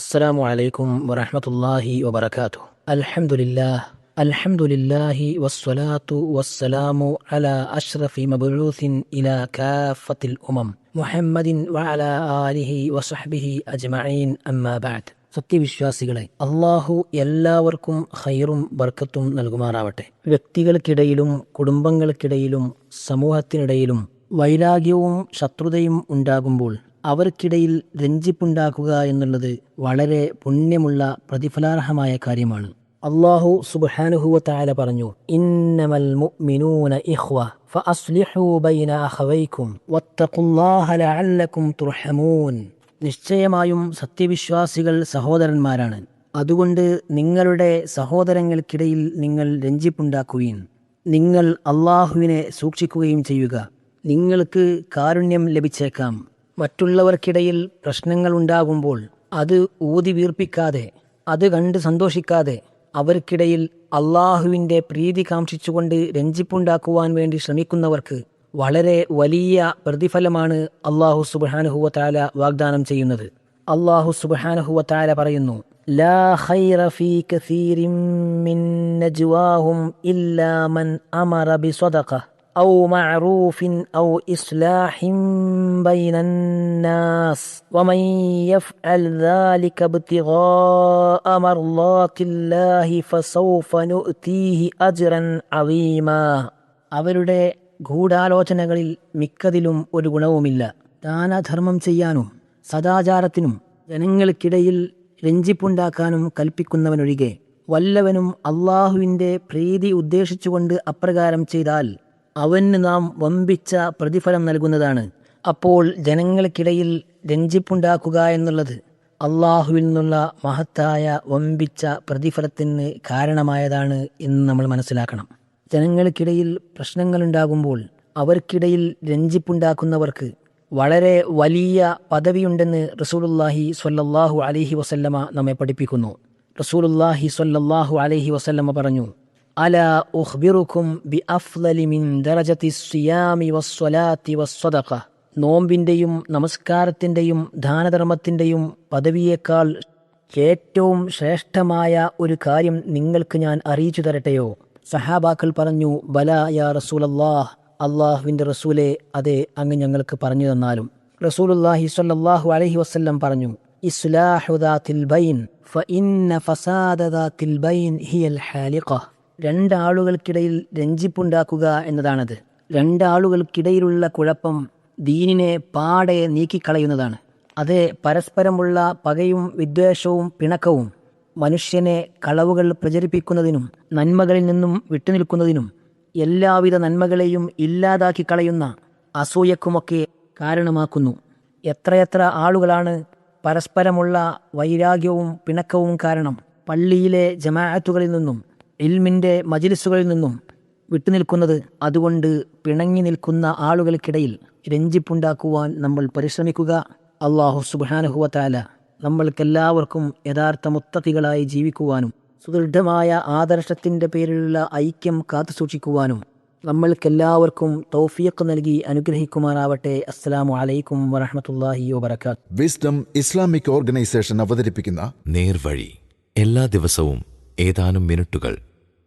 السلام عليكم ورحمة الله وبركاته الحمد لله الحمد لله والصلاة والسلام على أشرف مبعوث إلى كافة الأمم محمد وعلى آله وصحبه أجمعين أما بعد സത്യവിശ്വാസികളെ അള്ളാഹു എല്ലാവർക്കും ഖൈറും ബർക്കത്തും നൽകുമാറാവട്ടെ വ്യക്തികൾക്കിടയിലും കുടുംബങ്ങൾക്കിടയിലും സമൂഹത്തിനിടയിലും വൈരാഗ്യവും ശത്രുതയും ഉണ്ടാകുമ്പോൾ അവർക്കിടയിൽ രഞ്ജിപ്പുണ്ടാക്കുക എന്നുള്ളത് വളരെ പുണ്യമുള്ള പ്രതിഫലാർഹമായ കാര്യമാണ്. അള്ളാഹു സുബ്ഹാനഹു തആല പറഞ്ഞു ഇന്നമൽ മുഅ്മിനൂന ഇഖ്വ ബൈന തുർഹമൂൻ. നിശ്ചയമായും സത്യവിശ്വാസികൾ സഹോദരന്മാരാണ്. അതുകൊണ്ട് നിങ്ങളുടെ സഹോദരങ്ങൾക്കിടയിൽ നിങ്ങൾ രഞ്ജിപ്പുണ്ടാക്കുകയും നിങ്ങൾ അള്ളാഹുവിനെ സൂക്ഷിക്കുകയും ചെയ്യുക. നിങ്ങൾക്ക് കാരുണ്യം ലഭിച്ചേക്കാം. മറ്റുള്ളവർക്കിടയിൽ പ്രശ്നങ്ങൾ ഉണ്ടാകുമ്പോൾ അത് ഊതി വീർപ്പിക്കാതെ അത് കണ്ട് സന്തോഷിക്കാതെ അവർക്കിടയിൽ അള്ളാഹുവിന്റെ പ്രീതി കാംക്ഷിച്ചുകൊണ്ട് രഞ്ജിപ്പുണ്ടാക്കുവാൻ വേണ്ടി ശ്രമിക്കുന്നവർക്ക് വളരെ വലിയ പ്രതിഫലമാണ് അള്ളാഹു സുബാനുഹുവ താല വാഗ്ദാനം ചെയ്യുന്നത്. അള്ളാഹു സുബാനുഹുവ താല പറയുന്നു أو معروف أو إصلاح بين الناس ومن يفعل ذلك ابتغاء مرضات الله فسوف نؤتيه أجرا عظيما അവരുടെ ഗൂഢാലോചനകളിൽ മിക്കതിലും ഒരു ഗുണവുമില്ല ദാനധർമ്മം ചെയ്യാനും സദാചാരത്തിനും ജനങ്ങൾക്കിടയിൽ രഞ്ജിപ്പുണ്ടാക്കാനും കൽപ്പിക്കുന്നവനൊഴികെ വല്ലവനും അള്ളാഹുവിൻ്റെ പ്രീതി ഉദ്ദേശിച്ചുകൊണ്ട് അപ്രകാരം ചെയ്താൽ അവന് നാം വമ്പിച്ച പ്രതിഫലം നൽകുന്നതാണ്. അപ്പോൾ ജനങ്ങൾക്കിടയിൽ രഞ്ജിപ്പുണ്ടാക്കുക എന്നുള്ളത് അള്ളാഹുവിൽ നിന്നുള്ള മഹത്തായ വമ്പിച്ച പ്രതിഫലത്തിന് കാരണമായതാണ് എന്ന് നമ്മൾ മനസ്സിലാക്കണം. ജനങ്ങൾക്കിടയിൽ പ്രശ്നങ്ങളുണ്ടാകുമ്പോൾ അവർക്കിടയിൽ രഞ്ജിപ്പുണ്ടാക്കുന്നവർക്ക് വളരെ വലിയ പദവിയുണ്ടെന്ന് റസൂലുല്ലാഹി സ്വല്ലല്ലാഹു അലഹി വസല്ലമ നമ്മെ പഠിപ്പിക്കുന്നു. റസൂലുല്ലാഹി സ്വല്ലല്ലാഹു അലഹി വസല്ലമ പറഞ്ഞു അല أخبركم ബി من മിൻ الصيام സിയാമി والصدقة നോമ്പിന്റെയും നമസ്കാരത്തിന്റെയും ദാനധർമ്മത്തിന്റെയും പദവിയേക്കാൾ ഏറ്റവും ശ്രേഷ്ഠമായ ഒരു കാര്യം നിങ്ങൾക്ക് ഞാൻ അറിയിച്ചു തരട്ടെയോ? സഹാബാക്കൾ പറഞ്ഞു ബല യാ റസൂലല്ലാഹ്. അള്ളാഹുവിന്റെ റസൂലെ അതെ അങ്ങ് ഞങ്ങൾക്ക് പറഞ്ഞു തന്നാലും. റസൂലുല്ലാഹി സ്വല്ലല്ലാഹു അലൈഹി വസല്ലം പറഞ്ഞു ഇസ്ലാഹുദാത്തിൽ ബൈൻ ഫഇന്ന ഫസാദദാത്തിൽ ബൈൻ ഹിയൽ ഹാലിഖ. രണ്ടാളുകൾക്കിടയിൽ രഞ്ജിപ്പുണ്ടാക്കുക എന്നതാണത്. രണ്ടാളുകൾക്കിടയിലുള്ള കുഴപ്പം ദീനിനെ പാടെ നീക്കിക്കളയുന്നതാണ്. അത് പരസ്പരമുള്ള പകയും വിദ്വേഷവും പിണക്കവും മനുഷ്യനെ കളവുകൾ പ്രചരിപ്പിക്കുന്നതിനും നന്മകളിൽ നിന്നും വിട്ടുനിൽക്കുന്നതിനും എല്ലാവിധ നന്മകളെയും ഇല്ലാതാക്കി കളയുന്ന അസൂയക്കുമൊക്കെ കാരണമാക്കുന്നു. എത്രയെത്ര ആളുകളാണ് പരസ്പരമുള്ള വൈരാഗ്യവും പിണക്കവും കാരണം പള്ളിയിലെ ജമാഅത്തുകളിൽ നിന്നും ഇൽമിന്റെ മജിലിസുകളിൽ നിന്നും വിട്ടുനിൽക്കുന്നത് അതുകൊണ്ട് പിണങ്ങി നിൽക്കുന്ന ആളുകൾക്കിടയിൽ രഞ്ജിപ്പുണ്ടാക്കുവാൻ നമ്മൾ പരിശ്രമിക്കുക. അള്ളാഹു സുബാനുഹുവത്താല നമ്മൾക്കെല്ലാവർക്കും യഥാർത്ഥ മുത്തത്തികളായി ജീവിക്കുവാനും സുദൃഢമായ ആദർശത്തിന്റെ പേരിലുള്ള ഐക്യം കാത്തു സൂക്ഷിക്കുവാനും നമ്മൾക്കെല്ലാവർക്കും തൗഫീഖ് നൽകി അനുഗ്രഹിക്കുമാറാവട്ടെ. അസ്സലാമു അലൈക്കും വറഹമത്തല്ലാഹി വബർക്കാത്ത് വിസ്ഡം ഇസ്ലാമിക് ഓർഗനൈസേഷൻ അവതരിപ്പിക്കുന്ന നേർവഴി എല്ലാ ദിവസവും ഏതാനും മിനിറ്റുകൾ